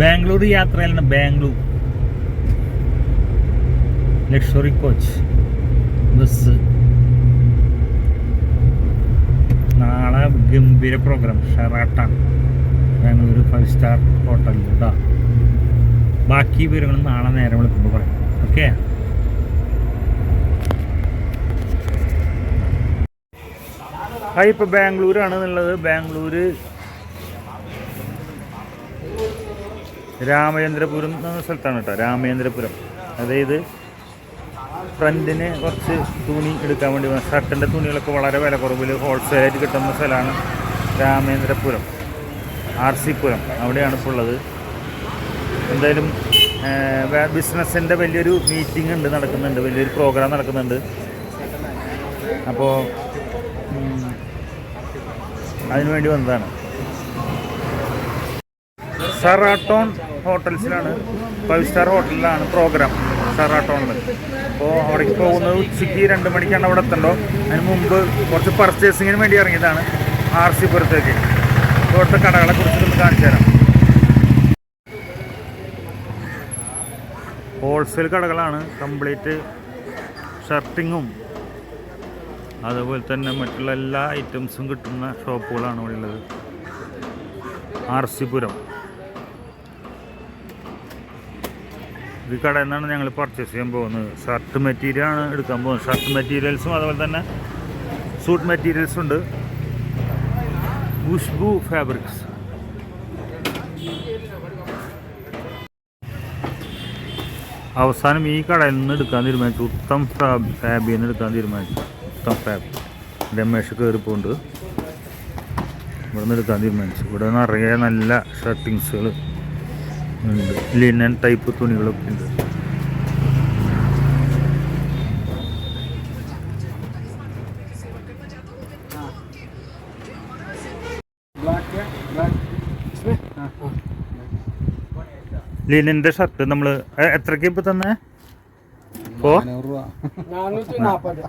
ബാംഗ്ലൂർ യാത്രയിലാണ് Bangalore. Luxury coach bus നാളെ ഗംഭീര programme Sheraton Bangalore five star ഹോട്ടലിൽ കേട്ടോ ബാക്കി വിവരങ്ങൾ നാളെ നേരം വിളിക്കുമ്പോൾ പറയാം. ഓക്കെ ആ ഇപ്പോൾ ബാംഗ്ലൂരാണ് എന്നുള്ളത്. ബാംഗ്ലൂർ രാമചന്ദ്രപുരം എന്ന സ്ഥലത്താണ് കേട്ടോ രാമചന്ദ്രപുരം. അതായത് ഫ്രണ്ടിന് കുറച്ച് തുണി എടുക്കാൻ വേണ്ടി ഷർട്ടിന്റെ തുണികളൊക്കെ വളരെ വില കുറവിൽ ഹോൾസെയിലായിട്ട് കിട്ടുന്ന സ്ഥലമാണ് രാമേന്ദ്രപുരം ആർ സി പുരം അവിടെയാണ് ഇപ്പോൾ ഉള്ളത്. എന്തായാലും ബിസിനസ്സിന്റെ വലിയൊരു മീറ്റിംഗ് ഉണ്ട് നടക്കുന്നുണ്ട് വലിയൊരു പ്രോഗ്രാം നടക്കുന്നുണ്ട്. അപ്പോൾ അതിനുവേണ്ടി വന്നതാണ്. സറാട്ടോൺ ഹോട്ടൽസിലാണ് ഫൈവ് സ്റ്റാർ ഹോട്ടലിലാണ് പ്രോഗ്രാം സറാട്ടോണിൽ അപ്പോൾ അവിടേക്ക് പോകുന്നത് ഉച്ചയ്ക്ക് രണ്ട് മണിക്കാണ് അവിടെ എത്തണ്ടോ? അതിന് മുമ്പ് കുറച്ച് പർച്ചേസിങ്ങിന് വേണ്ടി ഇറങ്ങിയതാണ് ആർ സി പുരത്തേക്ക്. ഇവിടുത്തെ കടകളെ കുറിച്ചിട്ടൊന്ന് കാണിച്ചു തരാം. ഹോൾസെയിൽ കടകളാണ് കംപ്ലീറ്റ് ഷർട്ടിങ്ങും അതുപോലെ തന്നെ മറ്റുള്ള എല്ലാ ഐറ്റംസും കിട്ടുന്ന ഷോപ്പുകളാണ് ഇവിടെ ഉള്ളത്. R C Puram. ഈ കടയിൽ നിന്നാണ് ഞങ്ങൾ പർച്ചേസ് ചെയ്യാൻ പോകുന്നത്. ഷർട്ട് മെറ്റീരിയൽ ആണ് എടുക്കാൻ പോകുന്നത്. ഷർട്ട് മെറ്റീരിയൽസും അതുപോലെ തന്നെ സൂട്ട് മെറ്റീരിയൽസും ഉണ്ട്. ഖുഷ്ബു ഫാബ്രിക്സ് അവസാനം ഈ കടയിൽ നിന്ന് എടുക്കാൻ തീരുമാനിച്ചു. ഉത്തം ഫാബ് ഫാബിൽ നിന്ന് എടുക്കാൻ തീരുമാനിച്ചു. ഉത്തം ഫാബ് രമേഷ് കയറിപ്പോണ്ട് ഇവിടെ നിന്ന് എടുക്കാൻ തീരുമാനിച്ചു. ഇവിടെ നിറയെ നല്ല ഷർട്ടിങ്സുകൾ ഉണ്ട്. ലിനൻ ടൈപ്പ് തുണികളൊക്കെ ഉണ്ട്. ലിനന്റെ ഷർട്ട് നമ്മൾ എത്രയ്ക്ക് ഇപ്പൊ തന്നെ? ഓ നാനൂറ്റി നാൽപ്പത്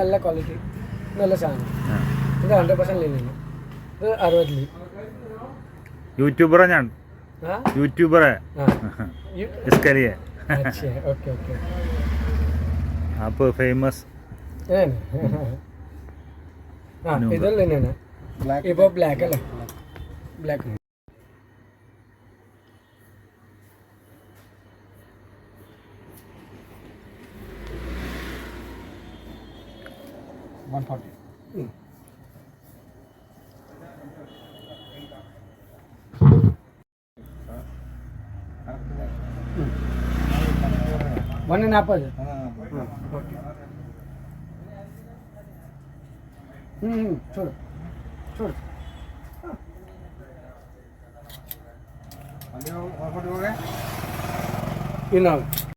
നല്ല ക്വാളിറ്റി നല്ല സാധനം. ഇത് ഹൺഡ്രഡ് പെർസെന്റ് ലീനില്ല ഇത് അറുപത് ലീ യൂട്യൂബറാ ഞാൻ. യൂട്യൂബറെ. ഇസ്കരിയെ അച്ഛേ ഓക്കെ ഓക്കെ. അപ്പോൾ ഫേമസ്. ഇതല്ലേ ഇപ്പോൾ ബ്ലാക്ക് അല്ലേ? Black one forty One and apple. Hmm. Sure. Sure. Are you all for.